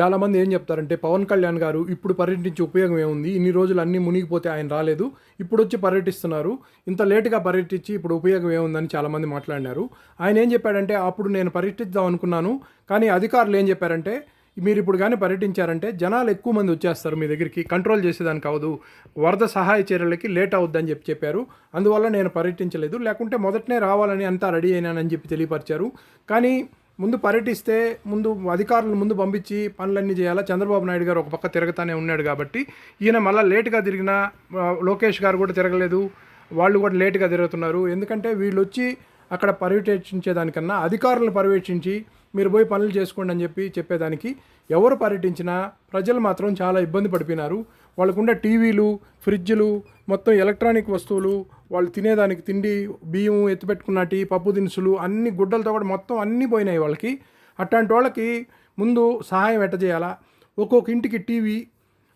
చాలామంది ఏం చెప్తారంటే పవన్ కళ్యాణ్ గారు ఇప్పుడు పర్యటించే ఉపయోగం ఏముంది? ఇన్ని రోజులు అన్నీ మునిగిపోతే ఆయన రాలేదు. ఇప్పుడు వచ్చి పర్యటిస్తున్నారు. ఇంత లేటుగా పర్యటించి ఇప్పుడు ఉపయోగం ఏముందని చాలామంది మాట్లాడినారు. ఆయన ఏం చెప్పాడంటే అప్పుడు నేను పర్యటిద్దాం అనుకున్నాను. కానీ అధికారులు ఏం చెప్పారంటే మీరు ఇప్పుడు కానీ పర్యటించారంటే జనాలు ఎక్కువ మంది వచ్చేస్తారు మీ దగ్గరికి. కంట్రోల్ చేసేదానికి అవదు వరద సహాయ చర్యలకి లేట్ అవుద్దని చెప్పి చెప్పారు. అందువల్ల నేను పర్యటించలేదు. లేకుంటే మొదటనే రావాలని అంతా రెడీ అయినానని చెప్పి తెలియపరిచారు. కానీ ముందు పర్యటిస్తే ముందు అధికారులు ముందు పంపించి పనులన్నీ చేయాలా? చంద్రబాబు నాయుడు గారు ఒక పక్క తిరగతానే ఉన్నాడు కాబట్టి ఈయన మళ్ళీ లేటుగా తిరిగిన లోకేష్ గారు కూడా తిరగలేదు. వాళ్ళు కూడా లేటుగా తిరుగుతున్నారు. ఎందుకంటే వీళ్ళు వచ్చి అక్కడ పర్యటించేదానికన్నా అధికారులను పర్యవేక్షించి మీరు పోయి పనులు చేసుకోండి అని చెప్పి చెప్పేదానికి ఎవరు పర్యటించినా ప్రజలు మాత్రం చాలా ఇబ్బంది పడిపోయినారు. వాళ్ళకుండే టీవీలు ఫ్రిడ్జ్లు మొత్తం ఎలక్ట్రానిక్ వస్తువులు వాళ్ళు తినేదానికి తిండి బియ్యం ఎత్తిపెట్టుకున్నటి పప్పు దినుసులు అన్ని గుడ్డలతో కూడా మొత్తం అన్నీ పోయినాయి వాళ్ళకి. అట్లాంటి వాళ్ళకి ముందు సహాయం ఎట్ట చేయాలా ఒక్కొక్క ఇంటికి టీవీ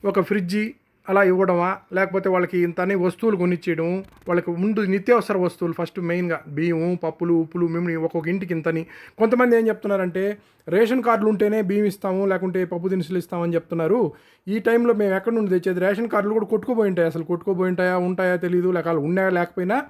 ఒక ఫ్రిడ్జి అలా ఇవ్వడమా? లేకపోతే వాళ్ళకి ఇంత వస్తువులు కొనిచ్చేయడం వాళ్ళకి ముందు నిత్యావసర వస్తువులు ఫస్ట్ మెయిన్గా బియ్యం పప్పులు ఉప్పులు మేము ఒక్కొక్క ఇంటికి ఇంతని కొంతమంది ఏం చెప్తున్నారంటే రేషన్ కార్డులు ఉంటేనే బియ్యం ఇస్తాము లేకుంటే పప్పు దినుసులు ఇస్తామని చెప్తున్నారు. ఈ టైంలో మేము ఎక్కడి నుండి తెచ్చేది? రేషన్ కార్డులు కూడా కొట్టుకుపోయి ఉంటాయి? అసలు కొట్టుకుపోయి ఉంటాయా? ఉంటాయా తెలియదు లేక వాళ్ళు ఉన్నాయా? లేకపోయినా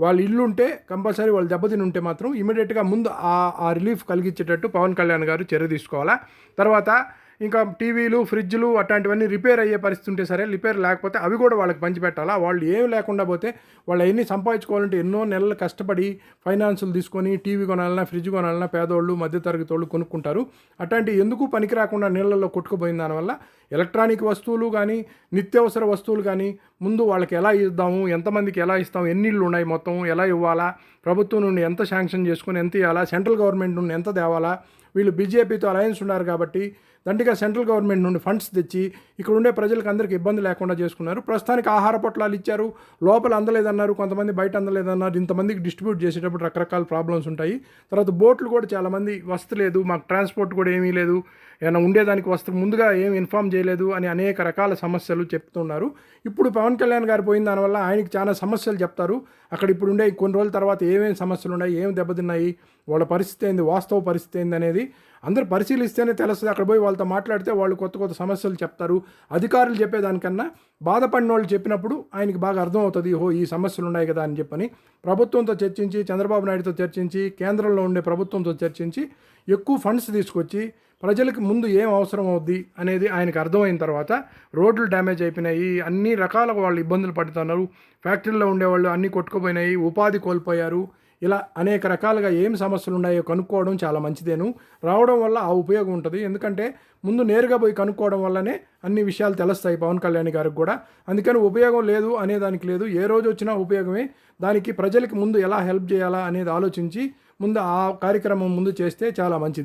వాళ్ళ ఇల్లు ఉంటే కంపల్సరీ వాళ్ళు దెబ్బతిని ఉంటే మాత్రం ఇమీడియట్గా ముందు ఆ రిలీఫ్ కలిగించేటట్టు పవన్ కళ్యాణ్ గారు చర్య తీసుకోవాలా? తర్వాత ఇంకా టీవీలు ఫ్రిడ్జ్లు అట్లాంటివన్నీ రిపేర్ అయ్యే పరిస్థితి ఉంటే సరే రిపేర్ లేకపోతే అవి కూడా వాళ్ళకి పంచిపెట్టాలా వాళ్ళు ఏం లేకుండా పోతే వాళ్ళు ఎన్ని సంపాదించుకోవాలంటే ఎన్నో నెలలు కష్టపడి ఫైనాన్సులు తీసుకొని టీవీ కొనాలన్నా ఫ్రిడ్జ్ కొనాలన్నా పేదోళ్ళు మధ్యతరగతి వాళ్ళు కొనుక్కుంటారు. అట్లాంటి ఎందుకు పనికి రాకుండా నీళ్ళల్లో కొట్టుకుపోయిన దానివల్ల ఎలక్ట్రానిక్ వస్తువులు కానీ నిత్యావసర వస్తువులు కానీ ముందు వాళ్ళకి ఎలా ఇద్దాము ఎంతమందికి ఎలా ఇస్తాము ఎన్ని ఇళ్ళు ఉన్నాయి మొత్తం ఎలా ఇవ్వాలా ప్రభుత్వం నుండి ఎంత శాంక్షన్ చేసుకొని ఎంత ఇవ్వాలా సెంట్రల్ గవర్నమెంట్ నుండి ఎంత తేవాలా వీళ్ళు బీజేపీతో అలయన్స్ ఉన్నారు కాబట్టి దండిగా సెంట్రల్ గవర్నమెంట్ నుండి ఫండ్స్ తెచ్చి ఇక్కడ ఉండే ప్రజలకు అందరికీ ఇబ్బంది లేకుండా చేసుకున్నారు. ప్రస్తుతానికి ఆహార పొట్లాలు ఇచ్చారు. లోపల అందలేదన్నారు. కొంతమంది బయట అందలేదన్నారు. ఇంతమందికి డిస్ట్రిబ్యూట్ చేసేటప్పుడు రకరకాల ప్రాబ్లమ్స్ ఉంటాయి. తర్వాత బోట్లు కూడా చాలామంది వస్తలేదు మాకు ట్రాన్స్పోర్ట్ కూడా ఏమీ లేదు. ఏమైనా ఉండేదానికి వస్తు ముందుగా ఏం ఇన్ఫామ్ చేయలేదు అని అనేక రకాల సమస్యలు చెప్తున్నారు. ఇప్పుడు పవన్ కళ్యాణ్ గారు పోయిన దానివల్ల ఆయనకి చాలా సమస్యలు చెప్తారు. అక్కడ ఇప్పుడు ఉండే కొన్ని రోజుల తర్వాత ఏమేమి సమస్యలు ఉన్నాయి? ఏం దెబ్బతిన్నాయి? వాళ్ళ పరిస్థితి ఏంది? వాస్తవ పరిస్థితి ఏంది అనేది అందరూ పరిశీలిస్తేనే తెలుస్తుంది. అక్కడ పోయి వాళ్ళతో మాట్లాడితే వాళ్ళు కొత్త కొత్త సమస్యలు చెప్తారు. అధికారులు చెప్పేదానికన్నా బాధపడిన వాళ్ళు చెప్పినప్పుడు ఆయనకి బాగా అర్థమవుతుంది. ఓహో ఈ సమస్యలు ఉన్నాయి కదా అని చెప్పని ప్రభుత్వంతో చర్చించి చంద్రబాబు నాయుడుతో చర్చించి కేంద్రంలో ఉండే ప్రభుత్వంతో చర్చించి ఎక్కువ ఫండ్స్ తీసుకొచ్చి ప్రజలకు ముందు ఏం అవసరం అవుద్ది అనేది ఆయనకు అర్థమైన తర్వాత రోడ్లు డ్యామేజ్ అయిపోయినాయి. అన్ని రకాల వాళ్ళు ఇబ్బందులు పడుతున్నారు. ఫ్యాక్టరీలో ఉండేవాళ్ళు అన్నీ కొట్టుకుపోయినాయి. ఉపాధి కోల్పోయారు. ఇలా అనేక రకాలుగా ఏం సమస్యలు ఉన్నాయో కనుక్కోవడం చాలా మంచిదేను. రావడం వల్ల ఆ ఉపయోగం ఉంటుంది. ఎందుకంటే ముందు నేరుగా పోయి కనుక్కోవడం వల్లనే అన్ని విషయాలు తెలుస్తాయి పవన్ కళ్యాణ్ గారికి కూడా. అందుకని ఉపయోగం లేదు అనేదానికి లేదు. ఏ రోజు వచ్చినా ఉపయోగమే. దానికి ప్రజలకు ముందు ఎలా హెల్ప్ చేయాలా అనేది ఆలోచించి ముందు ఆ కార్యక్రమం ముందు చేస్తే చాలా మంచిది.